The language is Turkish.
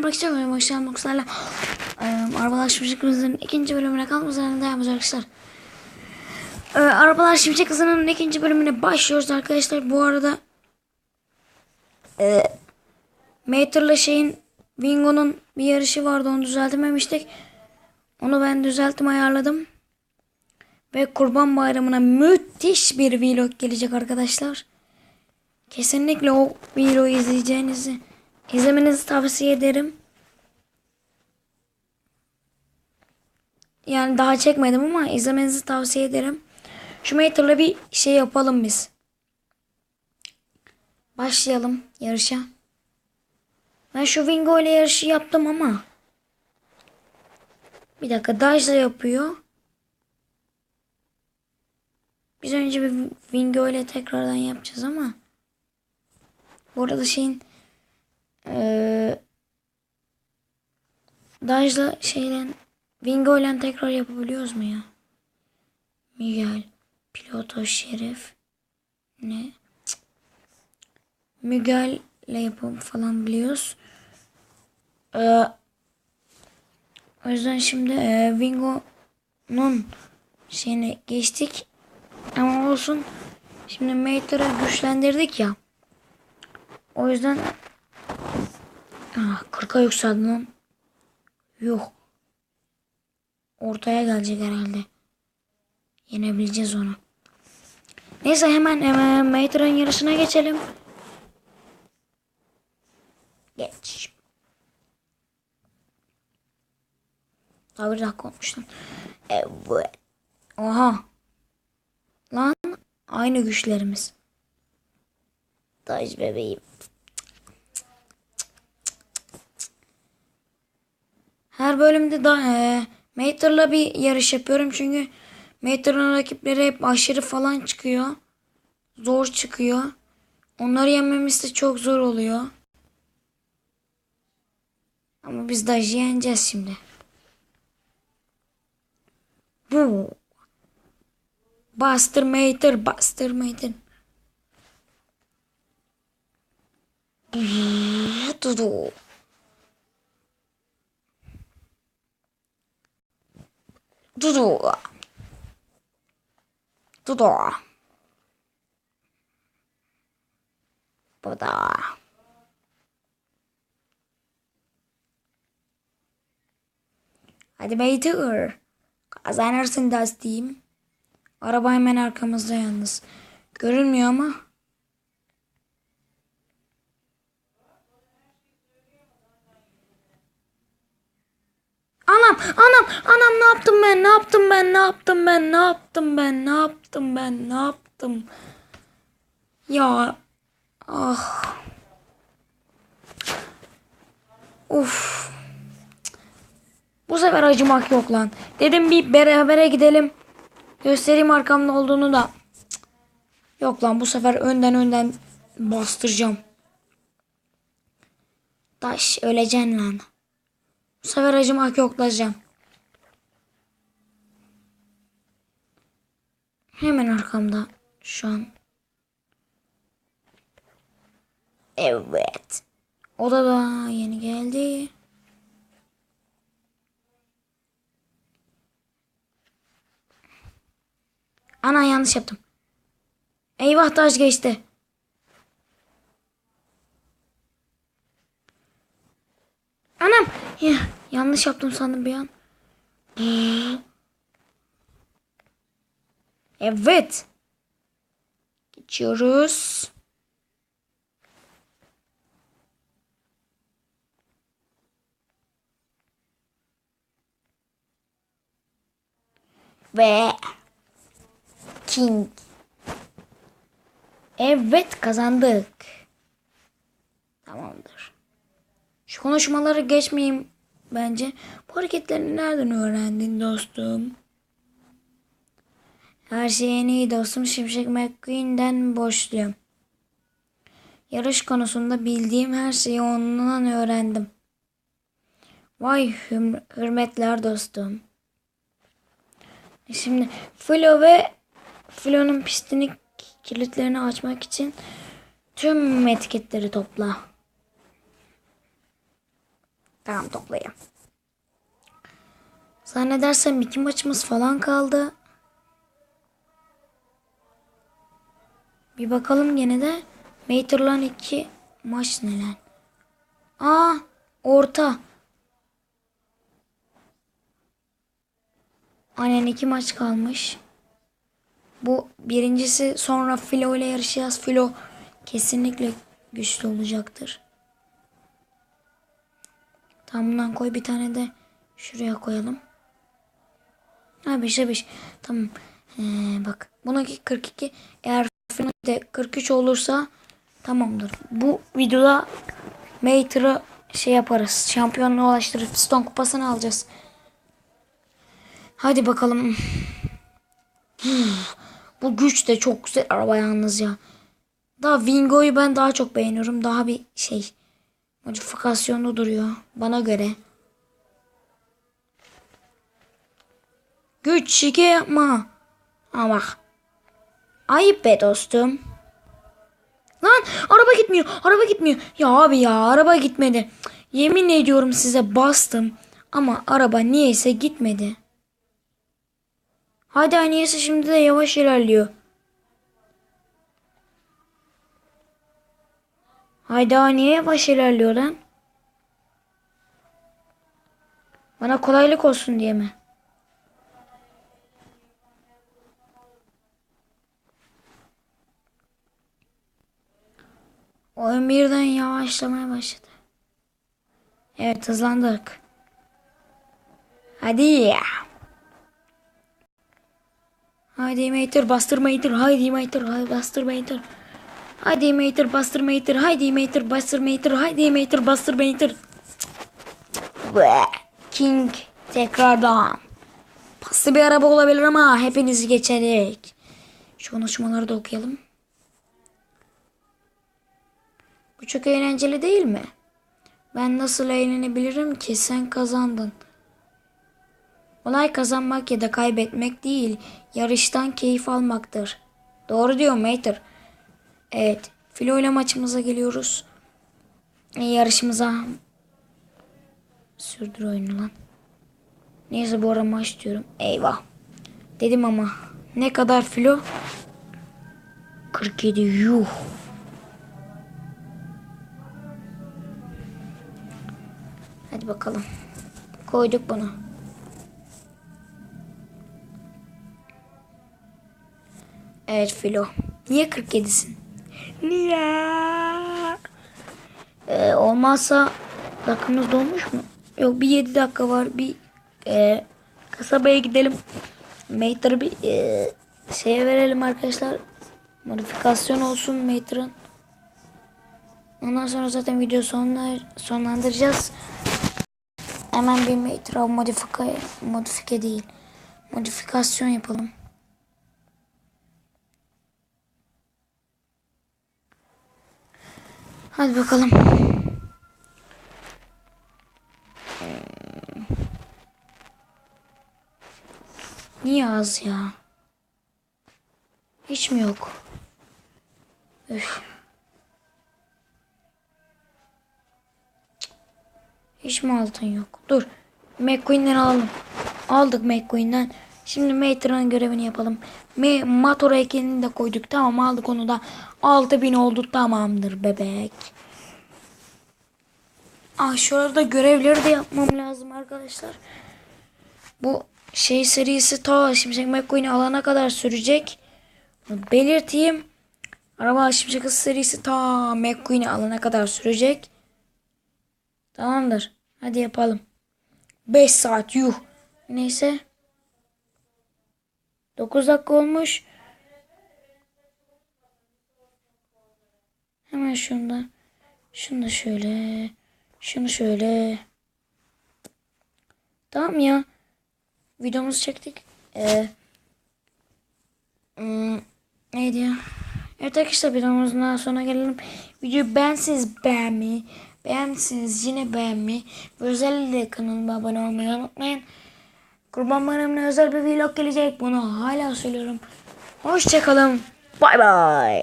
merhaba arkadaşlar. Hoş geldiniz arkadaşlar. Arabalar Şimşek Hızı'nın ikinci bölümüne kalmak üzere devam arkadaşlar. Ee, Arabalar Şimşek Hızı'nın ikinci bölümüne başlıyoruz arkadaşlar. Bu arada e, Mater'la şeyin Wingo'nun bir yarışı vardı. Onu düzeltememiştik. Onu ben düzelttim ayarladım. Ve Kurban Bayramı'na müthiş bir vlog gelecek arkadaşlar. Kesinlikle o videoyu izleyeceğinizi izlemenizi tavsiye ederim. Yani daha çekmedim ama izlemenizi tavsiye ederim. Şu Mater'la bir şey yapalım biz. Başlayalım yarışa. Ben şu Wingo ile yarışı yaptım ama. Bir dakika Dajla yapıyor. Biz önce bir Wingo ile tekrardan yapacağız ama. Bu arada şeyin ee, Dajla şeyle Wingo ile tekrar yapabiliyoruz mu ya? Miguel, Piloto, Şerif, ne? Miguel ile yapım falan biliyoruz. Ee, o yüzden şimdi e, Wingo'nun şeyine geçtik. Ama olsun. Şimdi Mater'ı güçlendirdik ya. O yüzden ah, 40'a yükseldi lan. Yok. Ortaya gelecek herhalde. Yenebileceğiz onu. Neyse hemen hemen Mater'ın yarışına geçelim. Geç. Daha bir dakika olmuş lan. Evet. Oha. Lan aynı güçlerimiz. Taj bebeğim. Her bölümde da e, Mater'la bir yarış yapıyorum çünkü Mater'ın rakipleri hep aşırı falan çıkıyor. Zor çıkıyor. Onları yenmemiz de çok zor oluyor. Ama biz Daj'ı yeneceğiz şimdi. Bu. Buster Mater, Buster Mater. Dudu. Dudu. Dudu. Bu da. Hadi Mater. Kazanırsın Dusty'yim. Araba hemen arkamızda yalnız. Görünmüyor ama. Anam, anam, ne yaptım ben? Ne yaptım ben? Ne yaptım ben? Ne yaptım ben? Ne yaptım ben? Ne yaptım? Ya. Ah. Uf. Bu sefer acımak yok lan. Dedim bir berabere gidelim. Göstereyim arkamda olduğunu da. Yok lan bu sefer önden önden bastıracağım. Taş öleceksin lan. Bu sefer acımak yoklayacağım. Hemen arkamda şu an. Evet. O da daha yeni geldi. Ana yanlış yaptım. Eyvah taş geçti. Anam. Ya, yanlış yaptım sandım bir an. Evet. Geçiyoruz. Ve King. Evet kazandık. Tamamdır. Konuşmaları geçmeyeyim bence. Bu hareketlerini nereden öğrendin dostum? Her şey en iyi dostum Şimşek McQueen'den borçluyum. Yarış konusunda bildiğim her şeyi ondan öğrendim. Vay hür hürmetler dostum. Şimdi Flo ve Flo'nun pistini kilitlerini açmak için tüm etiketleri topla. Tamam toplayayım. Zannedersem iki maçımız falan kaldı. Bir bakalım gene de. Mater'lan iki maç ne lan? Aa orta. Aynen iki maç kalmış. Bu birincisi sonra Filo ile yarışacağız. Filo kesinlikle güçlü olacaktır. Tamam bundan koy bir tane de şuraya koyalım. Ha 5'e 5. Tamam. Ee, bak bununki 42. Eğer Filo de 43 olursa tamamdır. Bu videoda Mater'ı şey yaparız. Şampiyonluğa ulaştırıp Piston kupasını alacağız. Hadi bakalım. Bu güç de çok güzel araba yalnız ya. Daha Wingo'yu ben daha çok beğeniyorum. Daha bir şey modifikasyonlu duruyor bana göre. Güç şike yapma. Ama. Ayıp be dostum. Lan araba gitmiyor. Araba gitmiyor. Ya abi ya araba gitmedi. Yemin ediyorum size bastım. Ama araba niyeyse gitmedi. Hadi niyeyse şimdi de yavaş ilerliyor. Hayda niye yavaş ilerliyor lan? Bana kolaylık olsun diye mi? Oyun birden yavaşlamaya başladı. Evet hızlandık. Hadi ya. Haydi Mater bastır Mater. Haydi Mater. Haydi bastır Mater. Haydi Mater bastır Mater. Haydi Mater bastır Mater. Haydi Mater bastır Mater. King tekrardan. Paslı bir araba olabilir ama hepinizi geçecek. Şu konuşmaları da okuyalım. Bu çok eğlenceli değil mi? Ben nasıl eğlenebilirim ki sen kazandın. Olay kazanmak ya da kaybetmek değil, yarıştan keyif almaktır. Doğru diyor Mater. Evet, Filo ile maçımıza geliyoruz. E, yarışımıza. Sürdür oyunu lan. Neyse bu ara maç diyorum. Eyvah. Dedim ama. Ne kadar Filo? 47 yuh. Hadi bakalım. Koyduk bunu. Evet Filo. Niye 47'sin? Niye? Ee, olmazsa dakikamız dolmuş mu? Yok bir 7 dakika var. Bir e, kasabaya gidelim. Mater'ı bir e, şeye verelim arkadaşlar. Modifikasyon olsun Mater'ın. Ondan sonra zaten video sonuna, sonlandıracağız. Hemen bir Mater'a modifike, modifike değil. Modifikasyon yapalım. Hadi bakalım. Niye az ya? Hiç mi yok? Üf. Hiç mi altın yok? Dur. McQueen'den alalım. Aldık McQueen'den. Şimdi Mater'ın görevini yapalım. Me motor heykelini de koyduk. Tamam aldık onu da. 6000 oldu. Tamamdır bebek. Ah şurada görevleri de yapmam lazım arkadaşlar. Bu şey serisi ta Şimşek McQueen'i alana kadar sürecek. Belirteyim. Araba Şimşek Hız serisi ta McQueen'i alana kadar sürecek. Tamamdır. Hadi yapalım. 5 saat yuh. Neyse. 9 dakika olmuş. Hemen şunda. Şunu şöyle. Şunu şöyle. Tamam ya. Videomuzu çektik. Ee, hmm, neydi ya? Evet arkadaşlar videomuzun daha sonuna gelelim. Videoyu beğenseniz beğenmeyi, beğenmişsiniz yine beğenmeyi ve özellikle kanalıma abone olmayı unutmayın. Kurban Bayramı'na özel bir vlog gelecek. Bunu hala söylüyorum. Hoşçakalın. Bay bay.